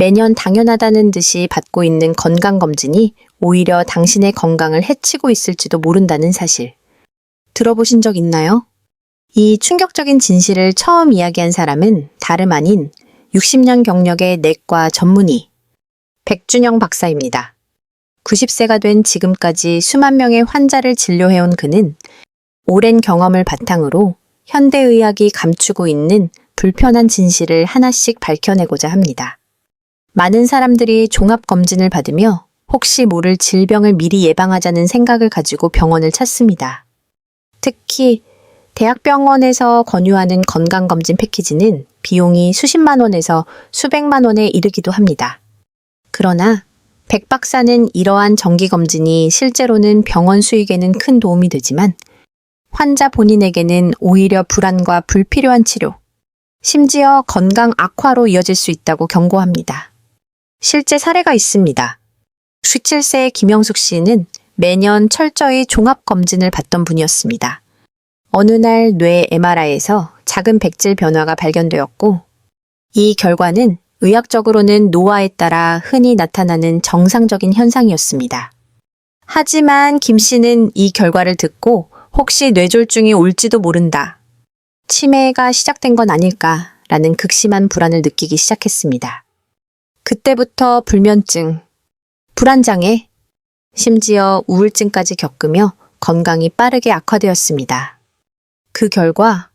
매년 당연하다는 듯이 받고 있는 건강검진이 오히려 당신의 건강을 해치고 있을지도 모른다는 사실. 들어보신 적 있나요? 이 충격적인 진실을 처음 이야기한 사람은 다름 아닌 60년 경력의 내과 전문의, 백준영 박사입니다. 90세가 된 지금까지 수만 명의 환자를 진료해온 그는 오랜 경험을 바탕으로 현대의학이 감추고 있는 불편한 진실을 하나씩 밝혀내고자 합니다. 많은 사람들이 종합검진을 받으며 혹시 모를 질병을 미리 예방하자는 생각을 가지고 병원을 찾습니다. 특히 대학병원에서 권유하는 건강검진 패키지는 비용이 수십만 원에서 수백만 원에 이르기도 합니다. 그러나 백 박사는 이러한 정기검진이 실제로는 병원 수익에는 큰 도움이 되지만 환자 본인에게는 오히려 불안과 불필요한 치료, 심지어 건강 악화로 이어질 수 있다고 경고합니다. 실제 사례가 있습니다. 57세의 김영숙 씨는 매년 철저히 종합검진을 받던 분이었습니다. 어느 날 뇌 MRI에서 작은 백질 변화가 발견되었고, 이 결과는 의학적으로는 노화에 따라 흔히 나타나는 정상적인 현상이었습니다. 하지만 김 씨는 이 결과를 듣고 혹시 뇌졸중이 올지도 모른다. 치매가 시작된 건 아닐까라는 극심한 불안을 느끼기 시작했습니다. 그때부터 불면증, 불안장애, 심지어 우울증까지 겪으며 건강이 빠르게 악화되었습니다. 그 결과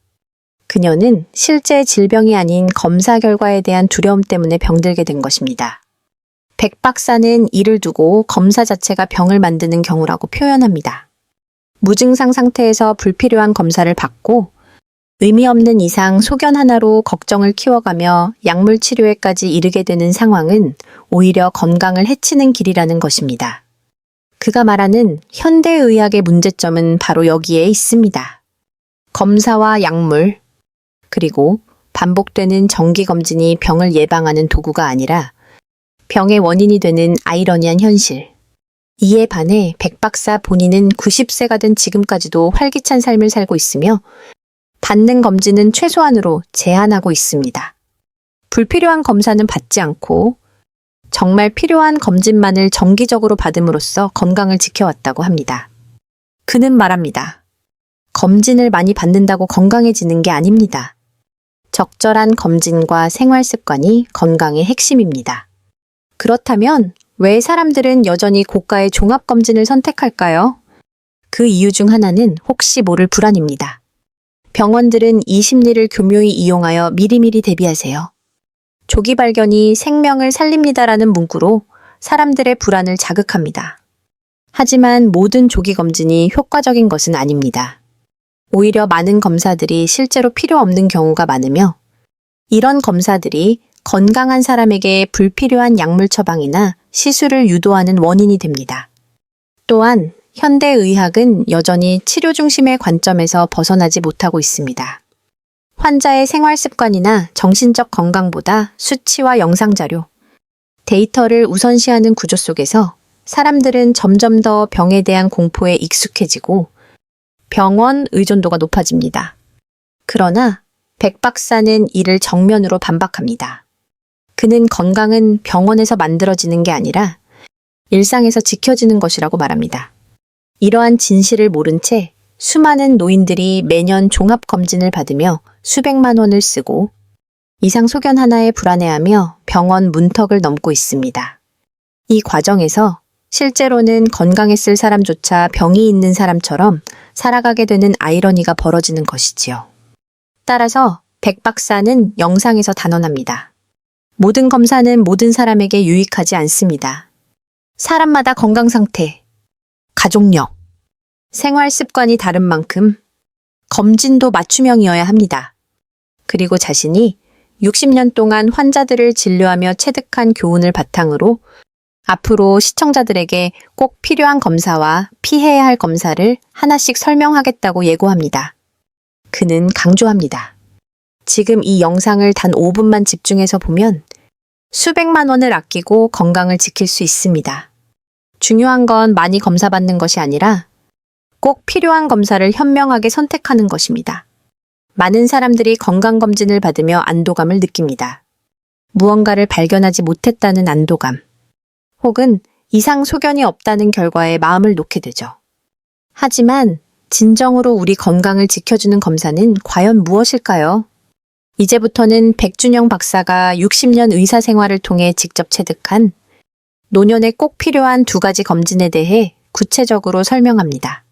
그녀는 실제 질병이 아닌 검사 결과에 대한 두려움 때문에 병들게 된 것입니다. 백 박사는 이를 두고 검사 자체가 병을 만드는 경우라고 표현합니다. 무증상 상태에서 불필요한 검사를 받고 의미 없는 이상 소견 하나로 걱정을 키워가며 약물 치료에까지 이르게 되는 상황은 오히려 건강을 해치는 길이라는 것입니다. 그가 말하는 현대의학의 문제점은 바로 여기에 있습니다. 검사와 약물, 그리고 반복되는 정기검진이 병을 예방하는 도구가 아니라 병의 원인이 되는 아이러니한 현실. 이에 반해 백 박사 본인은 90세가 된 지금까지도 활기찬 삶을 살고 있으며 받는 검진은 최소한으로 제한하고 있습니다. 불필요한 검사는 받지 않고 정말 필요한 검진만을 정기적으로 받음으로써 건강을 지켜왔다고 합니다. 그는 말합니다. 검진을 많이 받는다고 건강해지는 게 아닙니다. 적절한 검진과 생활 습관이 건강의 핵심입니다. 그렇다면 왜 사람들은 여전히 고가의 종합검진을 선택할까요? 그 이유 중 하나는 혹시 모를 불안입니다. 병원들은 이 심리를 교묘히 이용하여 미리미리 대비하세요. 조기 발견이 생명을 살립니다라는 문구로 사람들의 불안을 자극합니다. 하지만 모든 조기 검진이 효과적인 것은 아닙니다. 오히려 많은 검사들이 실제로 필요 없는 경우가 많으며 이런 검사들이 건강한 사람에게 불필요한 약물 처방이나 시술을 유도하는 원인이 됩니다. 또한 현대의학은 여전히 치료 중심의 관점에서 벗어나지 못하고 있습니다. 환자의 생활 습관이나 정신적 건강보다 수치와 영상 자료, 데이터를 우선시하는 구조 속에서 사람들은 점점 더 병에 대한 공포에 익숙해지고 병원 의존도가 높아집니다. 그러나 백 박사는 이를 정면으로 반박합니다. 그는 건강은 병원에서 만들어지는 게 아니라 일상에서 지켜지는 것이라고 말합니다. 이러한 진실을 모른 채 수많은 노인들이 매년 종합검진을 받으며 수백만 원을 쓰고 이상 소견 하나에 불안해하며 병원 문턱을 넘고 있습니다. 이 과정에서 실제로는 건강했을 사람조차 병이 있는 사람처럼 살아가게 되는 아이러니가 벌어지는 것이지요. 따라서 백 박사는 영상에서 단언합니다. 모든 검사는 모든 사람에게 유익하지 않습니다. 사람마다 건강 상태, 가족력, 생활 습관이 다른 만큼 검진도 맞춤형이어야 합니다. 그리고 자신이 60년 동안 환자들을 진료하며 체득한 교훈을 바탕으로 앞으로 시청자들에게 꼭 필요한 검사와 피해야 할 검사를 하나씩 설명하겠다고 예고합니다. 그는 강조합니다. 지금 이 영상을 단 5분만 집중해서 보면 수백만 원을 아끼고 건강을 지킬 수 있습니다. 중요한 건 많이 검사받는 것이 아니라 꼭 필요한 검사를 현명하게 선택하는 것입니다. 많은 사람들이 건강검진을 받으며 안도감을 느낍니다. 무언가를 발견하지 못했다는 안도감, 혹은 이상 소견이 없다는 결과에 마음을 놓게 되죠. 하지만 진정으로 우리 건강을 지켜주는 검사는 과연 무엇일까요? 이제부터는 백준영 박사가 60년 의사 생활을 통해 직접 체득한 노년에 꼭 필요한 두 가지 검진에 대해 구체적으로 설명합니다.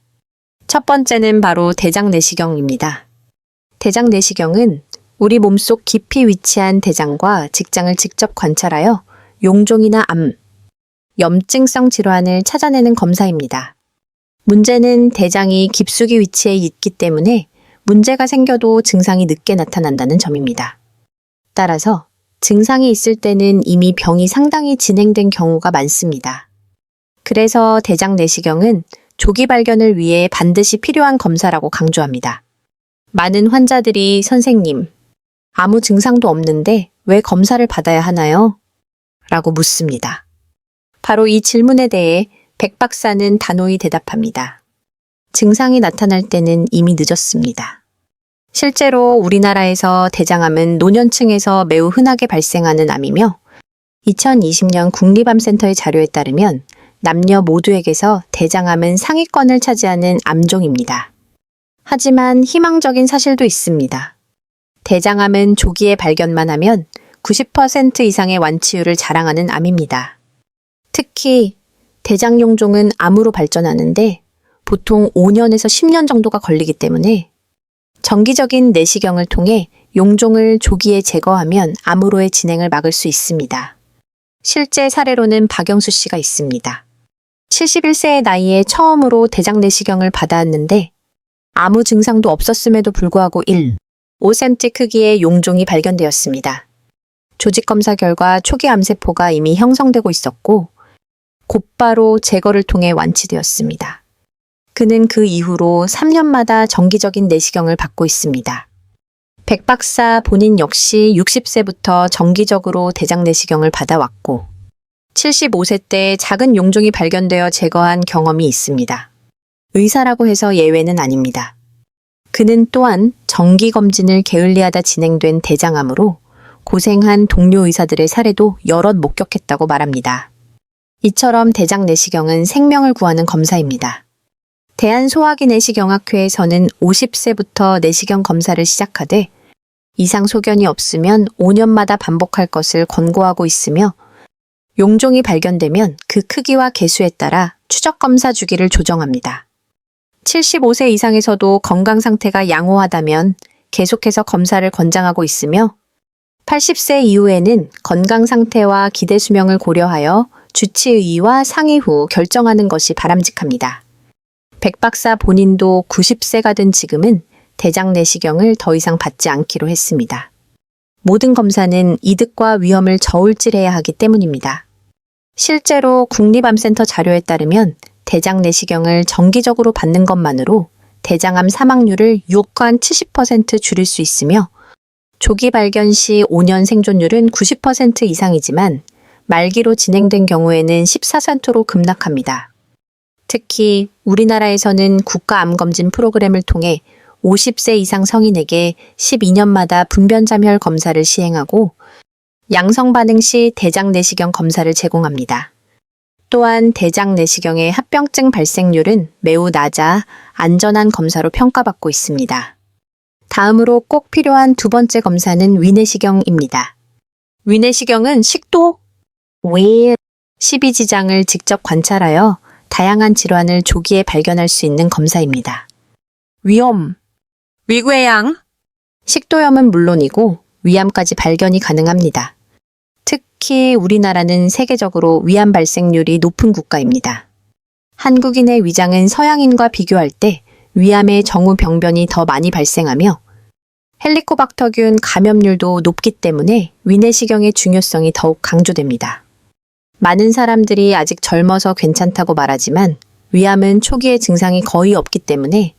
첫 번째는 바로 대장 내시경입니다. 대장 내시경은 우리 몸속 깊이 위치한 대장과 직장을 직접 관찰하여 용종이나 암, 염증성 질환을 찾아내는 검사입니다. 문제는 대장이 깊숙이 위치해 있기 때문에 문제가 생겨도 증상이 늦게 나타난다는 점입니다. 따라서 증상이 있을 때는 이미 병이 상당히 진행된 경우가 많습니다. 그래서 대장 내시경은 조기 발견을 위해 반드시 필요한 검사라고 강조합니다. 많은 환자들이 선생님, 아무 증상도 없는데 왜 검사를 받아야 하나요? 라고 묻습니다. 바로 이 질문에 대해 백 박사는 단호히 대답합니다. 증상이 나타날 때는 이미 늦었습니다. 실제로 우리나라에서 대장암은 노년층에서 매우 흔하게 발생하는 암이며 2020년 국립암센터의 자료에 따르면 남녀 모두에게서 대장암은 상위권을 차지하는 암종입니다. 하지만 희망적인 사실도 있습니다. 대장암은 조기에 발견만 하면 90% 이상의 완치율을 자랑하는 암입니다. 특히 대장 용종은 암으로 발전하는데 보통 5년에서 10년 정도가 걸리기 때문에 정기적인 내시경을 통해 용종을 조기에 제거하면 암으로의 진행을 막을 수 있습니다. 실제 사례로는 박영수 씨가 있습니다. 71세의 나이에 처음으로 대장 내시경을 받았는데 아무 증상도 없었음에도 불구하고 1, 5cm 크기의 용종이 발견되었습니다. 조직 검사 결과 초기 암세포가 이미 형성되고 있었고 곧바로 제거를 통해 완치되었습니다. 그는 그 이후로 3년마다 정기적인 내시경을 받고 있습니다. 백 박사 본인 역시 60세부터 정기적으로 대장 내시경을 받아왔고 75세 때 작은 용종이 발견되어 제거한 경험이 있습니다. 의사라고 해서 예외는 아닙니다. 그는 또한 정기 검진을 게을리하다 진행된 대장암으로 고생한 동료 의사들의 사례도 여럿 목격했다고 말합니다. 이처럼 대장 내시경은 생명을 구하는 검사입니다. 대한소화기 내시경학회에서는 50세부터 내시경 검사를 시작하되 이상 소견이 없으면 5년마다 반복할 것을 권고하고 있으며 용종이 발견되면 그 크기와 개수에 따라 추적 검사 주기를 조정합니다. 75세 이상에서도 건강 상태가 양호하다면 계속해서 검사를 권장하고 있으며 80세 이후에는 건강 상태와 기대 수명을 고려하여 주치의와 상의 후 결정하는 것이 바람직합니다. 백 박사 본인도 90세가 된 지금은 대장 내시경을 더 이상 받지 않기로 했습니다. 모든 검사는 이득과 위험을 저울질해야 하기 때문입니다. 실제로 국립암센터 자료에 따르면 대장 내시경을 정기적으로 받는 것만으로 대장암 사망률을 6한 70% 줄일 수 있으며 조기 발견 시 5년 생존율은 90% 이상이지만 말기로 진행된 경우에는 14%로 급락합니다. 특히 우리나라에서는 국가암검진 프로그램을 통해 50세 이상 성인에게 12년마다 분변자멸 검사를 시행하고 양성 반응 시 대장 내시경 검사를 제공합니다. 또한 대장 내시경의 합병증 발생률은 매우 낮아 안전한 검사로 평가받고 있습니다. 다음으로 꼭 필요한 두 번째 검사는 위내시경입니다. 위내시경은 식도, 위, 십이지장을 직접 관찰하여 다양한 질환을 조기에 발견할 수 있는 검사입니다. 위염, 위궤양, 식도염은 물론이고 위암까지 발견이 가능합니다. 특히 우리나라는 세계적으로 위암 발생률이 높은 국가입니다. 한국인의 위장은 서양인과 비교할 때 위암의 정후 병변이 더 많이 발생하며 헬리코박터균 감염률도 높기 때문에 위내시경의 중요성이 더욱 강조됩니다. 많은 사람들이 아직 젊어서 괜찮다고 말하지만 위암은 초기에 증상이 거의 없기 때문에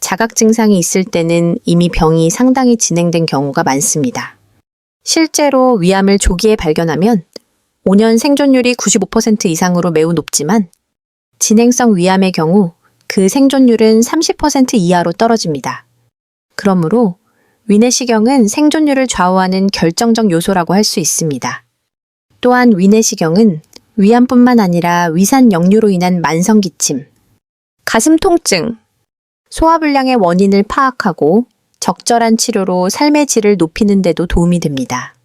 자각 증상이 있을 때는 이미 병이 상당히 진행된 경우가 많습니다. 실제로 위암을 조기에 발견하면 5년 생존율이 95% 이상으로 매우 높지만 진행성 위암의 경우 그 생존율은 30% 이하로 떨어집니다. 그러므로 위내시경은 생존율을 좌우하는 결정적 요소라고 할 수 있습니다. 또한 위내시경은 위암뿐만 아니라 위산 역류로 인한 만성 기침, 가슴 통증, 소화불량의 원인을 파악하고 적절한 치료로 삶의 질을 높이는 데도 도움이 됩니다.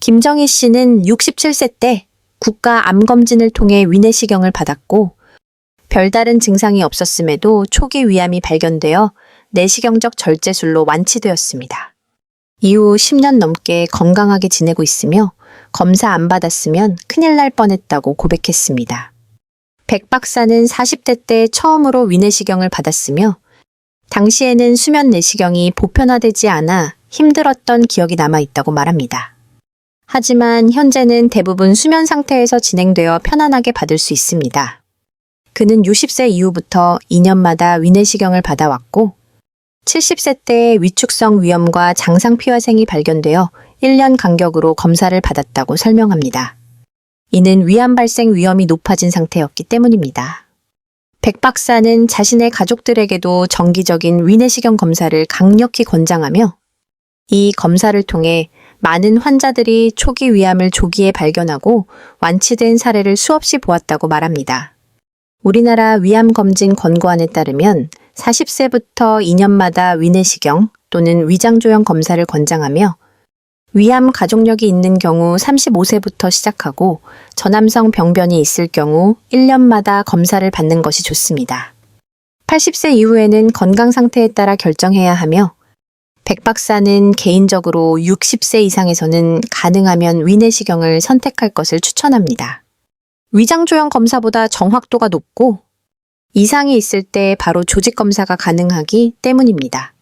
김정희 씨는 67세 때 국가 암검진을 통해 위내시경을 받았고 별다른 증상이 없었음에도 초기 위암이 발견되어 내시경적 절제술로 완치되었습니다. 이후 10년 넘게 건강하게 지내고 있으며 검사 안 받았으면 큰일 날 뻔했다고 고백했습니다. 백 박사는 40대 때 처음으로 위내시경을 받았으며 당시에는 수면 내시경이 보편화되지 않아 힘들었던 기억이 남아 있다고 말합니다. 하지만 현재는 대부분 수면 상태에서 진행되어 편안하게 받을 수 있습니다. 그는 60세 이후부터 2년마다 위내시경을 받아왔고 70세 때 위축성 위염과 장상 피화생이 발견되어 1년 간격으로 검사를 받았다고 설명합니다. 이는 위암 발생 위험이 높아진 상태였기 때문입니다. 백 박사는 자신의 가족들에게도 정기적인 위내시경 검사를 강력히 권장하며 이 검사를 통해 많은 환자들이 초기 위암을 조기에 발견하고 완치된 사례를 수없이 보았다고 말합니다. 우리나라 위암 검진 권고안에 따르면 40세부터 2년마다 위내시경 또는 위장조형 검사를 권장하며 위암 가족력이 있는 경우 35세부터 시작하고 저남성 병변이 있을 경우 1년마다 검사를 받는 것이 좋습니다. 80세 이후에는 건강 상태에 따라 결정해야 하며 백 박사는 개인적으로 60세 이상에서는 가능하면 위내시경을 선택할 것을 추천합니다. 위장조형 검사보다 정확도가 높고 이상이 있을 때 바로 조직 검사가 가능하기 때문입니다.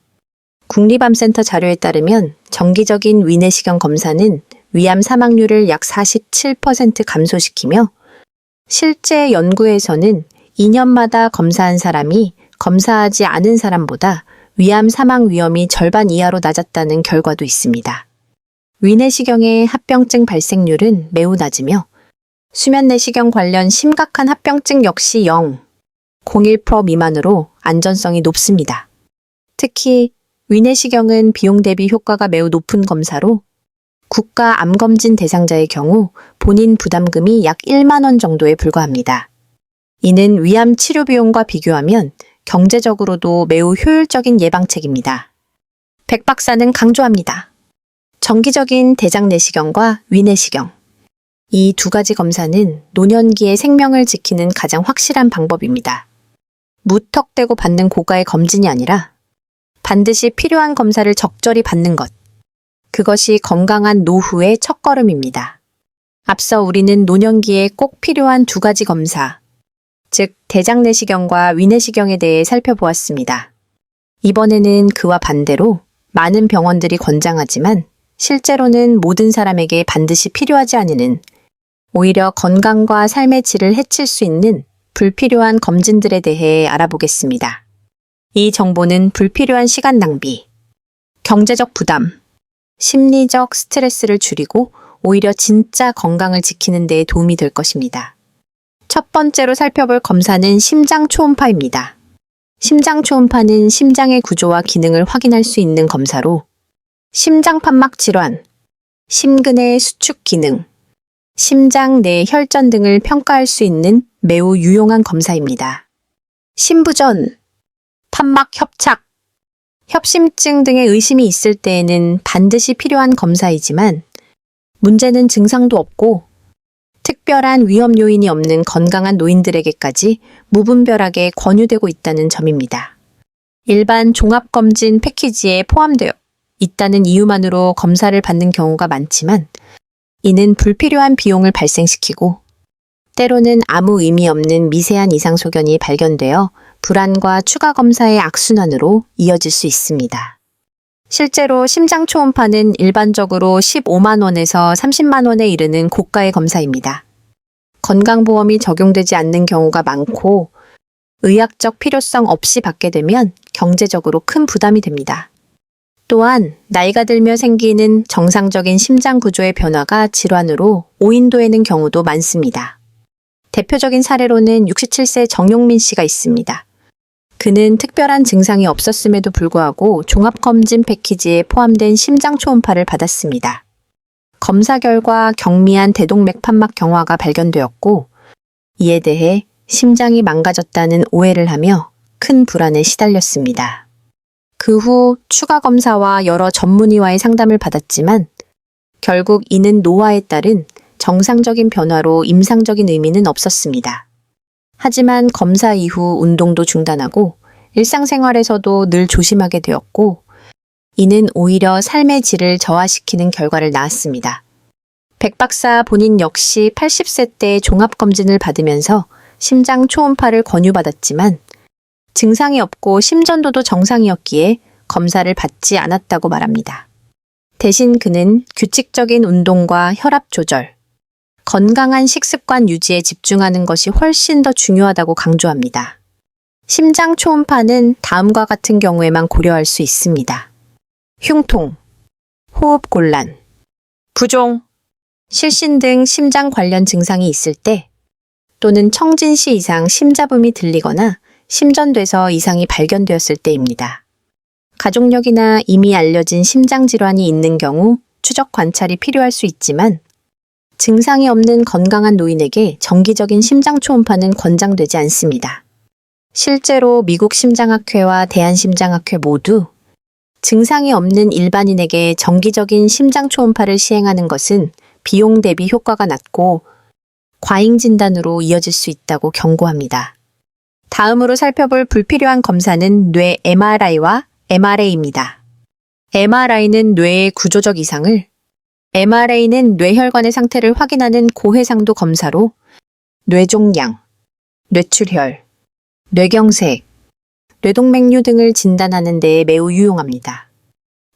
국립암센터 자료에 따르면 정기적인 위내시경 검사는 위암 사망률을 약 47% 감소시키며 실제 연구에서는 2년마다 검사한 사람이 검사하지 않은 사람보다 위암 사망 위험이 절반 이하로 낮았다는 결과도 있습니다. 위내시경의 합병증 발생률은 매우 낮으며 수면 내시경 관련 심각한 합병증 역시 0, 01% 미만으로 안전성이 높습니다. 특히 위내시경은 비용 대비 효과가 매우 높은 검사로 국가 암검진 대상자의 경우 본인 부담금이 약 1만 원 정도에 불과합니다. 이는 위암 치료 비용과 비교하면 경제적으로도 매우 효율적인 예방책입니다. 백 박사는 강조합니다. 정기적인 대장 내시경과 위내시경. 이 두 가지 검사는 노년기의 생명을 지키는 가장 확실한 방법입니다. 무턱대고 받는 고가의 검진이 아니라 반드시 필요한 검사를 적절히 받는 것. 그것이 건강한 노후의 첫걸음입니다. 앞서 우리는 노년기에 꼭 필요한 두 가지 검사, 즉 대장 내시경과 위내시경에 대해 살펴보았습니다. 이번에는 그와 반대로 많은 병원들이 권장하지만 실제로는 모든 사람에게 반드시 필요하지 않은 오히려 건강과 삶의 질을 해칠 수 있는 불필요한 검진들에 대해 알아보겠습니다. 이 정보는 불필요한 시간 낭비, 경제적 부담, 심리적 스트레스를 줄이고 오히려 진짜 건강을 지키는 데 도움이 될 것입니다. 첫 번째로 살펴볼 검사는 심장 초음파입니다. 심장 초음파는 심장의 구조와 기능을 확인할 수 있는 검사로 심장 판막 질환, 심근의 수축 기능, 심장 내 혈전 등을 평가할 수 있는 매우 유용한 검사입니다. 심부전, 판막 협착, 협심증 등의 의심이 있을 때에는 반드시 필요한 검사이지만 문제는 증상도 없고 특별한 위험 요인이 없는 건강한 노인들에게까지 무분별하게 권유되고 있다는 점입니다. 일반 종합검진 패키지에 포함되어 있다는 이유만으로 검사를 받는 경우가 많지만 이는 불필요한 비용을 발생시키고 때로는 아무 의미 없는 미세한 이상 소견이 발견되어 불안과 추가 검사의 악순환으로 이어질 수 있습니다. 실제로 심장 초음파는 일반적으로 15만 원에서 30만 원에 이르는 고가의 검사입니다. 건강보험이 적용되지 않는 경우가 많고 의학적 필요성 없이 받게 되면 경제적으로 큰 부담이 됩니다. 또한 나이가 들며 생기는 정상적인 심장 구조의 변화가 질환으로 오인도에는 경우도 많습니다. 대표적인 사례로는 67세 정용민 씨가 있습니다. 그는 특별한 증상이 없었음에도 불구하고 종합검진 패키지에 포함된 심장 초음파를 받았습니다. 검사 결과 경미한 대동맥 판막 경화가 발견되었고, 이에 대해 심장이 망가졌다는 오해를 하며 큰 불안에 시달렸습니다. 그 후 추가 검사와 여러 전문의와의 상담을 받았지만 결국 이는 노화에 따른 정상적인 변화로 임상적인 의미는 없었습니다. 하지만 검사 이후 운동도 중단하고 일상생활에서도 늘 조심하게 되었고 이는 오히려 삶의 질을 저하시키는 결과를 낳았습니다. 백 박사 본인 역시 80세 때 종합검진을 받으면서 심장 초음파를 권유받았지만 증상이 없고 심전도도 정상이었기에 검사를 받지 않았다고 말합니다. 대신 그는 규칙적인 운동과 혈압 조절, 건강한 식습관 유지에 집중하는 것이 훨씬 더 중요하다고 강조합니다. 심장 초음파는 다음과 같은 경우에만 고려할 수 있습니다. 흉통, 호흡 곤란, 부종, 실신 등 심장 관련 증상이 있을 때 또는 청진시 이상 심잡음이 들리거나 심전돼서 이상이 발견되었을 때입니다. 가족력이나 이미 알려진 심장 질환이 있는 경우 추적 관찰이 필요할 수 있지만 증상이 없는 건강한 노인에게 정기적인 심장 초음파는 권장되지 않습니다. 실제로 미국 심장학회와 대한심장학회 모두 증상이 없는 일반인에게 정기적인 심장 초음파를 시행하는 것은 비용 대비 효과가 낮고 과잉 진단으로 이어질 수 있다고 경고합니다. 다음으로 살펴볼 불필요한 검사는 뇌 MRI와 MRA입니다. MRI는 뇌의 구조적 이상을, MRA는 뇌혈관의 상태를 확인하는 고해상도 검사로 뇌종양, 뇌출혈, 뇌경색, 뇌동맥류 등을 진단하는 데 매우 유용합니다.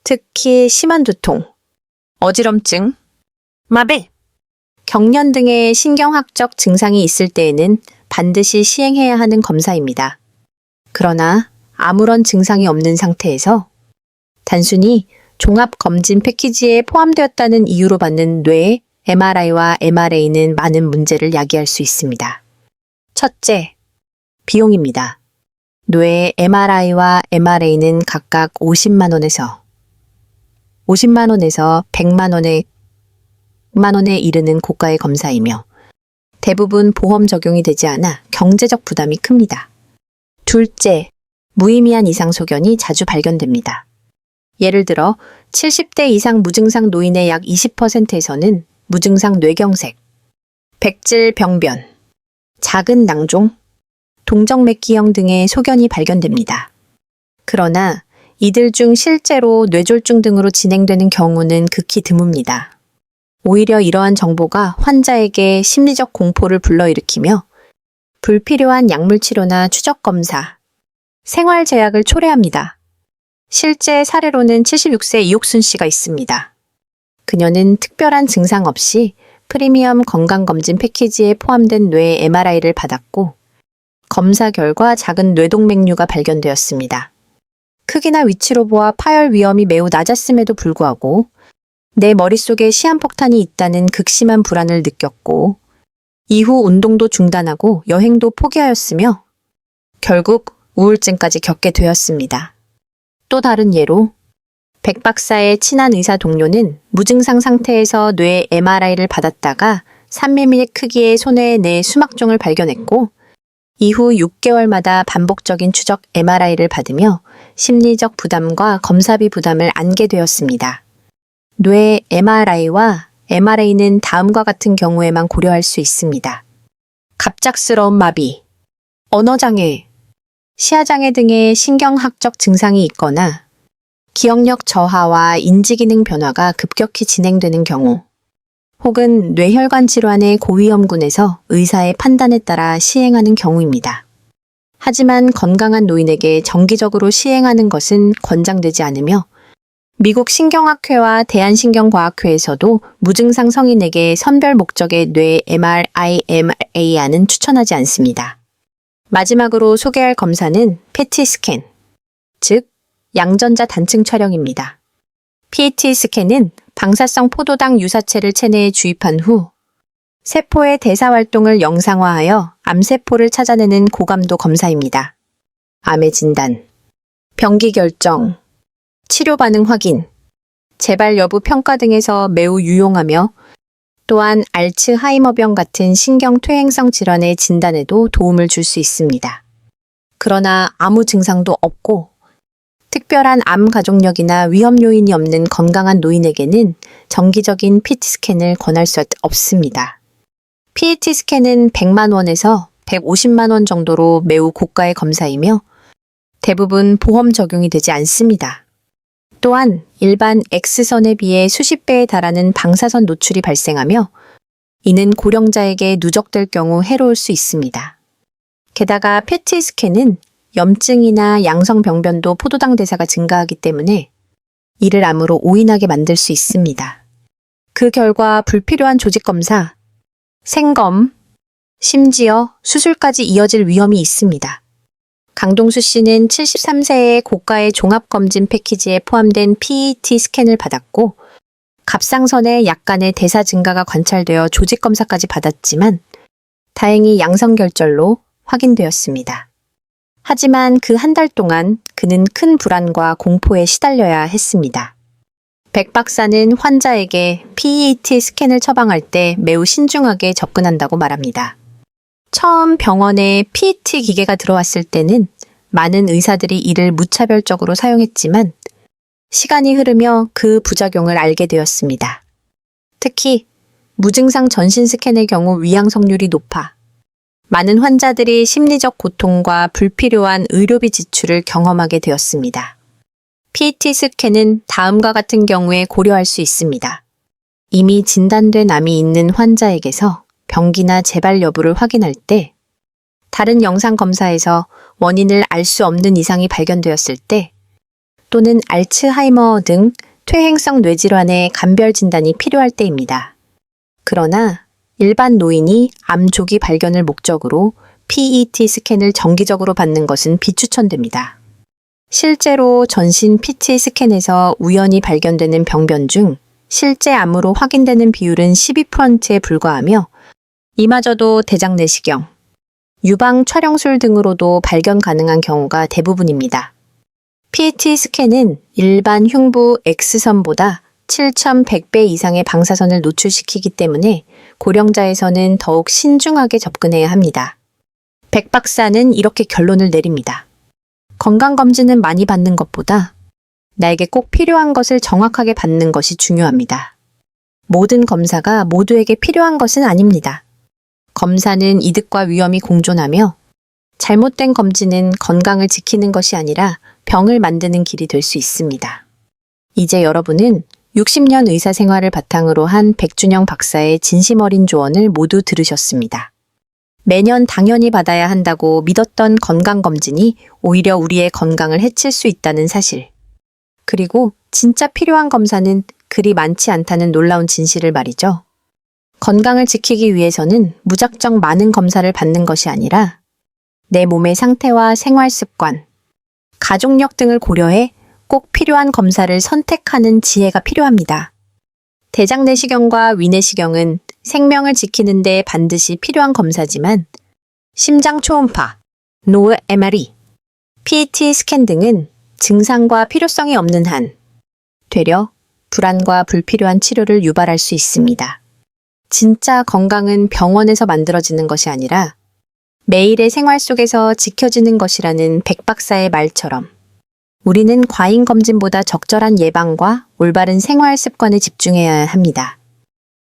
특히 심한 두통, 어지럼증, 마비, 경련 등의 신경학적 증상이 있을 때에는 반드시 시행해야 하는 검사입니다. 그러나 아무런 증상이 없는 상태에서 단순히 종합 검진 패키지에 포함되었다는 이유로 받는 뇌 MRI와 MRA는 많은 문제를 야기할 수 있습니다. 첫째, 비용입니다. 뇌 MRI와 MRA는 각각 50만 원에서 50만 원에서 100만 원에 만 원에 이르는 고가의 검사이며 대부분 보험 적용이 되지 않아 경제적 부담이 큽니다. 둘째, 무의미한 이상 소견이 자주 발견됩니다. 예를 들어 70대 이상 무증상 노인의 약 20%에서는 무증상 뇌경색, 백질 병변, 작은 낭종, 동정맥기형 등의 소견이 발견됩니다. 그러나 이들 중 실제로 뇌졸중 등으로 진행되는 경우는 극히 드뭅니다. 오히려 이러한 정보가 환자에게 심리적 공포를 불러일으키며 불필요한 약물 치료나 추적 검사, 생활 제약을 초래합니다. 실제 사례로는 76세 이옥순 씨가 있습니다. 그녀는 특별한 증상 없이 프리미엄 건강검진 패키지에 포함된 뇌 MRI를 받았고, 검사 결과 작은 뇌동맥류가 발견되었습니다. 크기나 위치로 보아 파열 위험이 매우 낮았음에도 불구하고 내 머릿속에 시한폭탄이 있다는 극심한 불안을 느꼈고 이후 운동도 중단하고 여행도 포기하였으며 결국 우울증까지 겪게 되었습니다. 또 다른 예로 백 박사의 친한 의사 동료는 무증상 상태에서 뇌 MRI를 받았다가 3mm 크기의 손에 내 수막종을 발견했고 이후 6개월마다 반복적인 추적 MRI를 받으며 심리적 부담과 검사비 부담을 안게 되었습니다. 뇌 MRI와 MRA는 다음과 같은 경우에만 고려할 수 있습니다. 갑작스러운 마비, 언어장애, 시야장애 등의 신경학적 증상이 있거나 기억력 저하와 인지기능 변화가 급격히 진행되는 경우, 혹은 뇌혈관 질환의 고위험군에서 의사의 판단에 따라 시행하는 경우입니다. 하지만 건강한 노인에게 정기적으로 시행하는 것은 권장되지 않으며 미국 신경학회와 대한신경과학회에서도 무증상 성인에게 선별 목적의 뇌 MRI, MRA안은 추천하지 않습니다. 마지막으로 소개할 검사는 PET 스캔, 즉 양전자 단층 촬영입니다. PET 스캔은 방사성 포도당 유사체를 체내에 주입한 후 세포의 대사 활동을 영상화하여 암세포를 찾아내는 고감도 검사입니다. 암의 진단, 병기 결정, 치료 반응 확인, 재발 여부 평가 등에서 매우 유용하며 또한 알츠하이머병 같은 신경퇴행성 질환의 진단에도 도움을 줄 수 있습니다. 그러나 아무 증상도 없고 특별한 암 가족력이나 위험 요인이 없는 건강한 노인에게는 정기적인 PET 스캔을 권할 수 없습니다. PET 스캔은 100만 원에서 150만 원 정도로 매우 고가의 검사이며 대부분 보험 적용이 되지 않습니다. 또한 일반 X선에 비해 수십 배에 달하는 방사선 노출이 발생하며 이는 고령자에게 누적될 경우 해로울 수 있습니다. 게다가 PET 스캔은 염증이나 양성병변도 포도당 대사가 증가하기 때문에 이를 암으로 오인하게 만들 수 있습니다. 그 결과 불필요한 조직 검사, 생검, 심지어 수술까지 이어질 위험이 있습니다. 강동수 씨는 73세의 고가의 종합검진 패키지에 포함된 PET 스캔을 받았고, 갑상선에 약간의 대사 증가가 관찰되어 조직 검사까지 받았지만, 다행히 양성 결절로 확인되었습니다. 하지만 그 한 달 동안 그는 큰 불안과 공포에 시달려야 했습니다. 백 박사는 환자에게 PET 스캔을 처방할 때 매우 신중하게 접근한다고 말합니다. 처음 병원에 PET 기계가 들어왔을 때는 많은 의사들이 이를 무차별적으로 사용했지만 시간이 흐르며 그 부작용을 알게 되었습니다. 특히 무증상 전신 스캔의 경우 위양 성률이 높아 많은 환자들이 심리적 고통과 불필요한 의료비 지출을 경험하게 되었습니다. PET 스캔은 다음과 같은 경우에 고려할 수 있습니다. 이미 진단된 암이 있는 환자에게서 병기나 재발 여부를 확인할 때 다른 영상 검사에서 원인을 알 수 없는 이상이 발견되었을 때 또는 알츠하이머 등 퇴행성 뇌질환의 감별 진단이 필요할 때입니다. 그러나 일반 노인이 암 조기 발견을 목적으로 PET 스캔을 정기적으로 받는 것은 비추천됩니다. 실제로 전신 PT 스캔에서 우연히 발견되는 병변 중 실제 암으로 확인되는 비율은 12%에 불과하며 이마저도 대장 내시경, 유방 촬영술 등으로도 발견 가능한 경우가 대부분입니다. PET 스캔은 일반 흉부 X선보다 7,100배 이상의 방사선을 노출시키기 때문에 고령자에서는 더욱 신중하게 접근해야 합니다. 백 박사는 이렇게 결론을 내립니다. 건강검진은 많이 받는 것보다 나에게 꼭 필요한 것을 정확하게 받는 것이 중요합니다. 모든 검사가 모두에게 필요한 것은 아닙니다. 검사는 이득과 위험이 공존하며 잘못된 검진은 건강을 지키는 것이 아니라 병을 만드는 길이 될 수 있습니다. 이제 여러분은 60년 의사 생활을 바탕으로 한 백준영 박사의 진심 어린 조언을 모두 들으셨습니다. 매년 당연히 받아야 한다고 믿었던 건강검진이 오히려 우리의 건강을 해칠 수 있다는 사실. 그리고 진짜 필요한 검사는 그리 많지 않다는 놀라운 진실을 말이죠. 건강을 지키기 위해서는 무작정 많은 검사를 받는 것이 아니라 내 몸의 상태와 생활 습관, 가족력 등을 고려해 꼭 필요한 검사를 선택하는 지혜가 필요합니다. 대장 내시경과 위내시경은 생명을 지키는데 반드시 필요한 검사지만 심장 초음파, 노후 MRE, PET 스캔 등은 증상과 필요성이 없는 한 되려 불안과 불필요한 치료를 유발할 수 있습니다. 진짜 건강은 병원에서 만들어지는 것이 아니라 매일의 생활 속에서 지켜지는 것이라는 백 박사의 말처럼 우리는 과잉 검진보다 적절한 예방과 올바른 생활 습관에 집중해야 합니다.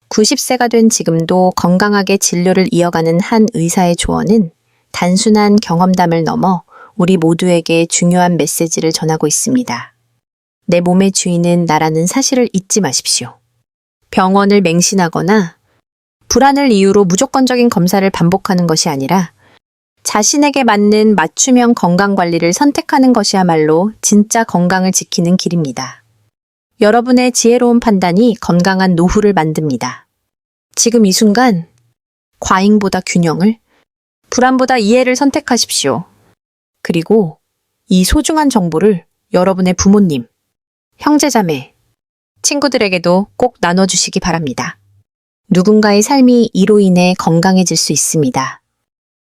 90세가 된 지금도 건강하게 진료를 이어가는 한 의사의 조언은 단순한 경험담을 넘어 우리 모두에게 중요한 메시지를 전하고 있습니다. 내 몸의 주인은 나라는 사실을 잊지 마십시오. 병원을 맹신하거나 불안을 이유로 무조건적인 검사를 반복하는 것이 아니라 자신에게 맞는 맞춤형 건강 관리를 선택하는 것이야말로 진짜 건강을 지키는 길입니다. 여러분의 지혜로운 판단이 건강한 노후를 만듭니다. 지금 이 순간 과잉보다 균형을, 불안보다 이해를 선택하십시오. 그리고 이 소중한 정보를 여러분의 부모님, 형제자매, 친구들에게도 꼭 나눠주시기 바랍니다. 누군가의 삶이 이로 인해 건강해질 수 있습니다.